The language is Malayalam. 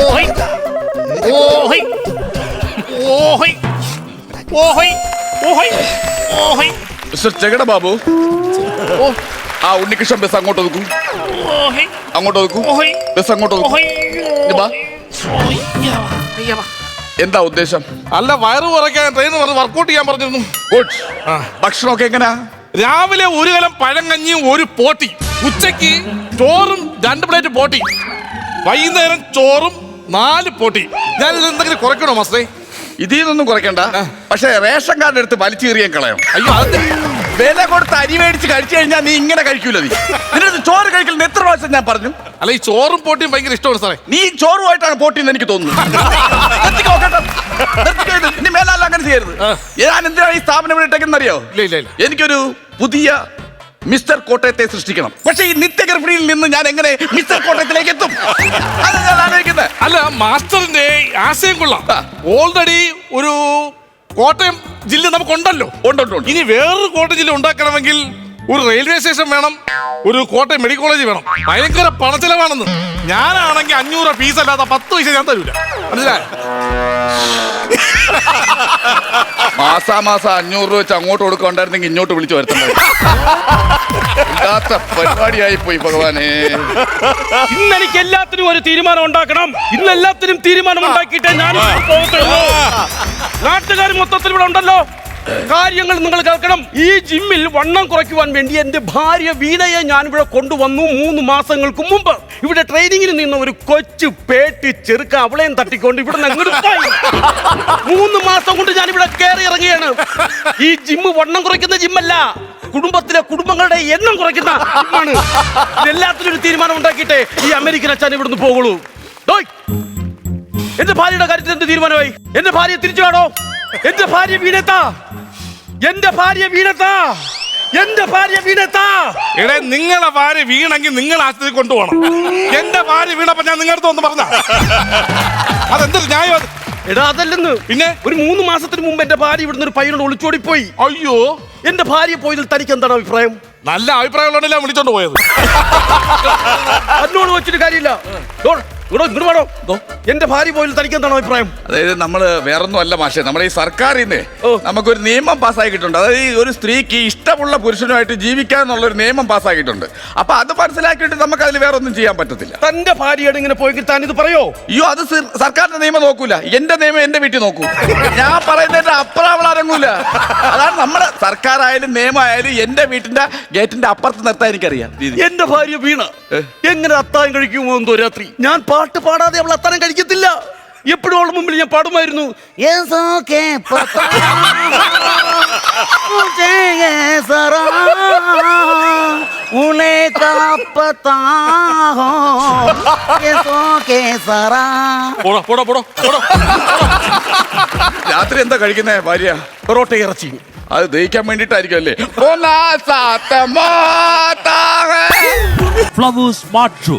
ഓഹോയ് ഓഹോയ് ഓഹോയ് ഓഹോയ് ഓഹോയ് ഓഹോയ് മിസ്റ്റർ ചെകട ബാബു. ഓ. ആ ഉണ്ണികൃഷ്ണൻ ബസ് അങ്ങോട്ട് ഒതുക്കൂ. അങ്ങോട്ട് ഒതുക്കൂ. ബസ് അങ്ങോട്ട് ഒതുക്കൂ. എന്താ ഉദ്ദേശം? അല്ല വയറ് കുറയ്ക്കാൻ ട്രെയിൻ പറഞ്ഞ് വർക്കൗട്ട് ചെയ്യാൻ പറഞ്ഞിരുന്നു. ഗുഡ് ഭക്ഷണമൊക്കെ എങ്ങനെയാ രാവിലെ ഒരു കലം പഴം കഞ്ഞിയും ഒരു പോട്ടി. ഉച്ചയ്ക്ക് ചോറും രണ്ട് പ്ലേറ്റ് പോട്ടി. വൈകുന്നേരം ചോറും നാല് പൊട്ടി ഞാൻ എന്തെങ്കിലും കുറയ്ക്കണോ മസ്തേ ഇതിൽ നിന്നൊന്നും കുറയ്ക്കണ്ട പക്ഷെ റേഷൻ കാർഡ് എടുത്ത് വലിച്ചെറിയാൻ കളയാം. അയ്യോ അത് വില കൊടുത്ത് അരി മേടിച്ച് കഴിച്ചു കഴിഞ്ഞാൽ നീ ഇങ്ങനെ കഴിക്കൂല നീ. നിന്റെ ചോറ് കഴിക്കലിന് എത്ര പ്രാവശ്യം ഞാൻ പറഞ്ഞു? അല്ല ഈ ചോറും പോട്ടിയും ഭയങ്കര ഇഷ്ടമാണ് സാറേ. നീ ചോറുമായിട്ടാണ് പോട്ടിയെന്ന് എനിക്ക് തോന്നുന്നു. മേലാൽ അങ്ങനെ ചെയ്യരുത്. ഞാൻ എന്തിനാണ് ഈ സ്ഥാപനം ഇവിടെ ഇല്ല ഇല്ല. എനിക്കൊരു പുതിയ മിസ്റ്റർ കോട്ടയത്തെ സൃഷ്ടിക്കണം. പക്ഷേ ഈ നിത്യഗർഭിണിയിൽ നിന്ന് ഞാൻ എങ്ങനെ മിസ്റ്റർ കോട്ടയത്തിലേക്ക് എത്തും? അത് ഞാൻ ആലോചിക്കുന്നത്. അല്ല മാസ്റ്ററിന്റെ ആശയം കൊള്ളാം. ഓൾറെഡി ഒരു കോട്ടയം ജില്ല നമുക്കുണ്ടല്ലോ. ഉണ്ട്. ഇനി വേറൊരു കോട്ടയം ജില്ല ഉണ്ടാക്കണമെങ്കിൽ ഒരു റെയിൽവേ സ്റ്റേഷൻ വേണം ഒരു കോട്ടയം മെഡിക്കൽ കോളേജ് വേണം. ഭയങ്കര പണച്ചെലവാണെന്ന്. ഞാനാണെങ്കിൽ അഞ്ഞൂറ് ഫീസ് അല്ലാതെ പത്ത് പൈസ ഞാൻ തരൂല. മനസ്സിലായോ? മാസാമാസം അഞ്ഞൂറ് രൂപ വെച്ച് അങ്ങോട്ട് കൊടുക്കണ്ടായിരുന്നെങ്കിൽ ഇങ്ങോട്ട് വിളിച്ചു വരുത്തണ്ടായിരുന്നു. ഇല്ലാത്ത പരിപാടിയായി പോയി ഭഗവാനെ. ഇന്ന് എനിക്ക് എല്ലാത്തിനും ഒരു തീരുമാനം ഉണ്ടാക്കണം. ഇന്ന് എല്ലാത്തിനും തീരുമാനം ഉണ്ടാക്കിയിട്ടേ ഞാൻ പോകത്തുള്ളൂ. നാട്ടുകാർ മൊത്തത്തിൽ ഇവിടെ ഉണ്ടല്ലോ. കാര്യങ്ങൾ നിങ്ങൾ കേൾക്കണം. ഈ ജിമ്മിൽ വണ്ണം കുറയ്ക്കുവാൻ വേണ്ടി എന്റെ ഭാര്യ വീണയെ ഞാൻ ഇവിടെ കൊണ്ടുവന്നു മൂന്ന് മാസങ്ങൾക്ക് മുമ്പ്. ഇവിടെ ട്രെയിനിങ്ങിന് നിന്ന ഒരു കൊച്ചു പേട്ടി ചെറുക്ക അവളെയും തട്ടിക്കൊണ്ട് ഇവിടെ മൂന്ന് മാസം കൊണ്ട് ഞാൻ ഇവിടെ കയറി ഇറങ്ങിയാണ്. ഈ ജിമ്മ് വണ്ണം കുറയ്ക്കുന്ന ജിമ്മല്ല കുടുംബത്തിലെ കുടുംബങ്ങളുടെ എണ്ണം കുറയ്ക്കുന്ന ജിമ്മാണ് എല്ലാത്തിനും ഒരു തീരുമാനം ഉണ്ടാക്കിയിട്ടേ ഈ അമേരിക്കൻ അച്ഛൻ ഇവിടുന്ന് പോകുള്ളൂ എന്റെ ഭാര്യയുടെ കാര്യത്തിൽ എന്ത് തീരുമാനമായി? എന്റെ ഭാര്യ തിരിച്ചു കാണോ? എന്റെ ഭാര്യ വീണത്താ. എന്റെ ഭാര്യ വീണത്താ. എന്റെ ഭാര്യ വീണത്താ. എടേ നിങ്ങളെ ഭാര്യ വീണെങ്കിൽ നിങ്ങൾ ആശുപത്രി കൊണ്ടുപോകണം. എന്റെ ഭാര്യ വീണപ്പോ ഞാൻ നിങ്ങളുടെ വന്ന് പറഞ്ഞ അതെന്തൊരു ന്യായം? എടാ അതല്ലെന്ന്. പിന്നെ? ഒരു മൂന്ന് മാസത്തിന് മുമ്പ് എന്റെ ഭാര്യ ഇവിടുന്ന് ഒരു പയ്യനോട് ഒളിച്ചോടി പോയി അയ്യോ. എന്റെ ഭാര്യ പോയതിൽ തനിക്ക് എന്താണ് അഭിപ്രായം? നല്ല അഭിപ്രായമുള്ളതല്ല വിളിച്ചോണ്ട് പോയത്? എന്നോട് വെച്ചിട്ട് കാര്യമില്ല. ഇങ്ങോട്ട് ഇങ്ങോട്ട് വേണോ എന്റെ ഭാര്യ പോലും തനിക്ക് എന്താണ് അഭിപ്രായം? അതായത് നമ്മൾ വേറൊന്നും അല്ല മാഷെ. നമ്മുടെ ഈ സർക്കാർ ഇന്ന് ഓ. നമുക്കൊരു നിയമം പാസ്സാക്കിയിട്ടുണ്ട്. അതായത് ഈ ഒരു സ്ത്രീക്ക് ഇഷ്ടമുള്ള പുരുഷനുമായിട്ട് ജീവിക്കാന്നുള്ള ഒരു നിയമം പാസ്സാക്കിയിട്ടുണ്ട്. അപ്പൊ അത് മനസ്സിലാക്കിയിട്ട് നമുക്ക് അതിൽ വേറെ ഒന്നും ചെയ്യാൻ പറ്റത്തില്ല. തന്റെ ഭാര്യയോട് ഇങ്ങനെ പോയി താൻ ഇത് പറയോ? അയ്യോ അത് സർ- സർക്കാരിന്റെ നിയമം നോക്കൂല. എന്റെ നിയമം എന്റെ വീട്ടിൽ നോക്കൂ. ഞാൻ പറയുന്നതിന്റെ അപ്പുറം അവൾ അടങ്ങൂല സർക്കാർ ആയാലും സർക്കാരായാലും നിയമമായാലും എന്റെ വീട്ടിന്റെ ഗേറ്റിന്റെ അപ്പുറത്ത് നിർത്താൻ എനിക്കറിയാം. രീതി എന്റെ ഭാര്യ വീണ. എങ്ങനെ അത്താഴം കഴിക്കുമോ എന്തോ രാത്രി? ഞാൻ പാട്ട് പാടാതെ അവൾ അത്തരം കഴിക്കത്തില്ല. എപ്പോഴും മുമ്പിൽ ഞാൻ പാടുമായിരുന്നു. രാത്രി എന്താ കഴിക്കുന്നേ ഭാര്യ? പൊറോട്ട ഇറച്ചി. അത് ദഹിക്കാൻ വേണ്ടിട്ടായിരിക്കും അല്ലേ ഫ്ലവേഴ്സ് മാർട്ട്